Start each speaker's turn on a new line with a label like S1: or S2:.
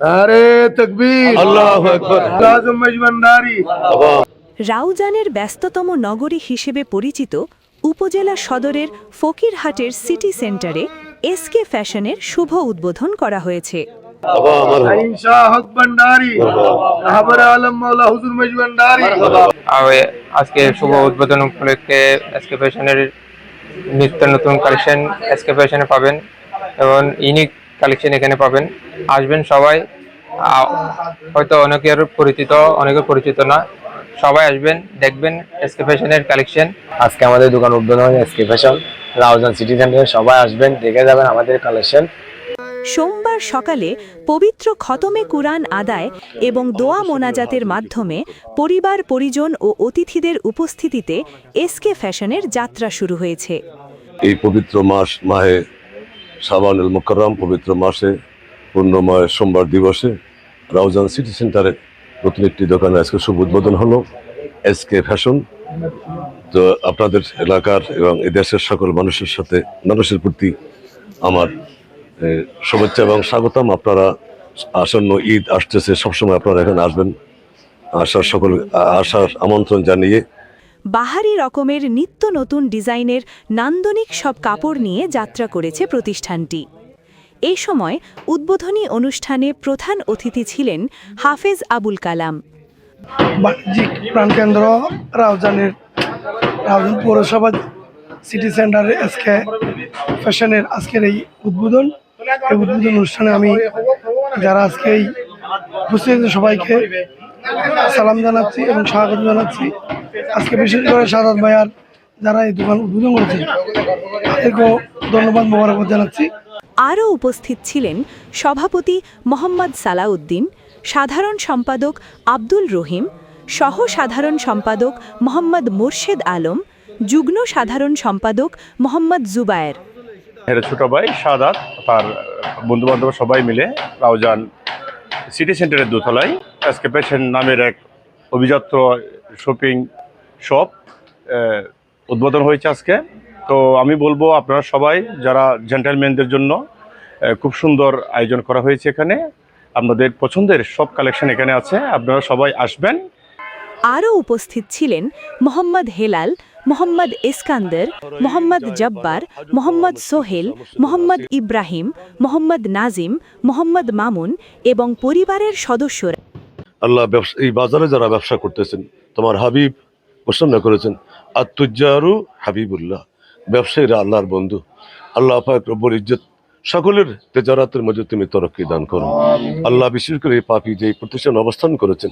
S1: আরে তকবীর।
S2: আল্লাহু আকবার।
S1: আজম মজবন্দারি।
S3: রাউজানের ব্যস্ততম নগরী হিসেবে পরিচিত উপজেলা সদরের ফকিরহাটের সিটি সেন্টারে এসকে ফ্যাশনের শুভ উদ্বোধন করা হয়েছে।
S4: আজকে শুভ উদ্বোধন উপলক্ষে এসকে ফ্যাশনের নিত্য নতুন কালেকশন এসকে ফ্যাশনে পাবেন। এবং ইউনিক কালেকশন এখানে পাবেন। আসবেন সবাই। হয়তো অনেকের পরিচিত অনেকের পরিচিত না। সবাই আসবেন দেখবেন এসকে ফ্যাশনের কালেকশন
S5: আজকে আমাদের দোকান উদ্বোধন হয় এসকে ফ্যাশন রাউজান সিটি সেন্টারে সবাই আসবেন দেখে যাবেন আমাদের কালেকশন
S3: সোমবার সকালে পবিত্র খতমে কুরআন আদায় এবং দোয়া মোনাজাতের মাধ্যমে পরিবার পরিজন ও অতিথিদের উপস্থিতিতে এসকে ফ্যাশনের যাত্রা শুরু হয়েছে।
S2: এই পবিত্র মাস মাহে সাবানুল মুকররম পবিত্র মাসে, পূর্ণময় সোমবার দিবসে রাউজান সিটি সেন্টারে নতুন একটি দোকানে আজকে শুভ উদ্বোধন হলো, এসকে ফ্যাশন। তো আপনাদের এলাকার এবং এই দেশের সকল মানুষের সাথে, মানুষের প্রতি আমার শুভেচ্ছা এবং স্বাগতম। আপনারা আসন্ন ঈদ আসতেছে, সবসময় আপনারা এখানে আসবেন। আসার সকল আসার আমন্ত্রণ জানিয়ে
S3: বাহারি রকমের নিত্য নতুন ডিজাইনের নান্দনিক সব কাপড় নিয়ে যাত্রা করেছে প্রতিষ্ঠানটি। এই সময় উদ্বোধনী অনুষ্ঠানে প্রধান অতিথি ছিলেন হাফেজ আবুল কালাম।
S6: বাণিজ্যিক প্রাণকেন্দ্র রাউজানের রাউজান পৌরসভা সিটি সেন্টারে এসকে ফ্যাশনের আজকের এই উদ্বোধন। এই উদ্বোধন অনুষ্ঠানে আমি যারা আজকে এই সবাইকে সালাম জানাচ্ছি এবং স্বাগত জানাচ্ছি। আজকে বিশেষ করে সাদাত ভাইয়ার যারা এই দোকান উদ্বোধন করেছেন তাদেরকেও ধন্যবাদ মোবারকবাদ জানাচ্ছি।
S3: আরও উপস্থিত ছিলেন সভাপতি মোহাম্মদ সালাউদ্দিন সাধারণ সম্পাদক আব্দুল রহিম সহ সাধারণ সম্পাদক মোহাম্মদ মোর্শেদ আলম যুগ্ম সাধারণ সম্পাদক মোহাম্মদ জুবায়ের।
S7: এর ছোট ভাই সাদাত তার বন্ধু বান্ধব সবাই মিলে রাউজান সিটি সেন্টারের দোতলায় এসকে পেশেন্ট নামের এক অভিজাত্য শপিং শপ উদ্বোধন হয়েছে আজকে। তো আমি বলব আপনারা সবাই যারা জেন্টেলম্যানদের জন্য খুব সুন্দর আয়োজন করা হয়েছে এখানে, আপনাদের পছন্দের সব কালেকশন এখানে আছে, আপনারা সবাই আসবেন।
S3: আরও উপস্থিত ছিলেন মোহাম্মদ হেলাল, মোহাম্মদ ইস্কান্দার, মোহাম্মদ জব্বার, মোহাম্মদ সোহেল, মোহাম্মদ ইব্রাহিম, মোহাম্মদ নাজিম, মোহাম্মদ মামুন এবং পরিবারের সদস্যরা।
S2: আল্লাহ ব্যবসা এই বাজারে যারা ব্যবসা করতেছেন তোমার হাবিব প্রসন্ন করেছেন আর আত্মুজ্জারু হাবিবুল্লাহ ব্যবসায়ীরা আল্লাহর বন্ধু আল্লাহ পাক রব্বর ইজ্জত সকলের তেজারাতের মধ্যে তুমি তরক্কি দান করো। আল্লাহ বিশেষ করে এই পাপি যে প্রতিষ্ঠান অবস্থান করেছেন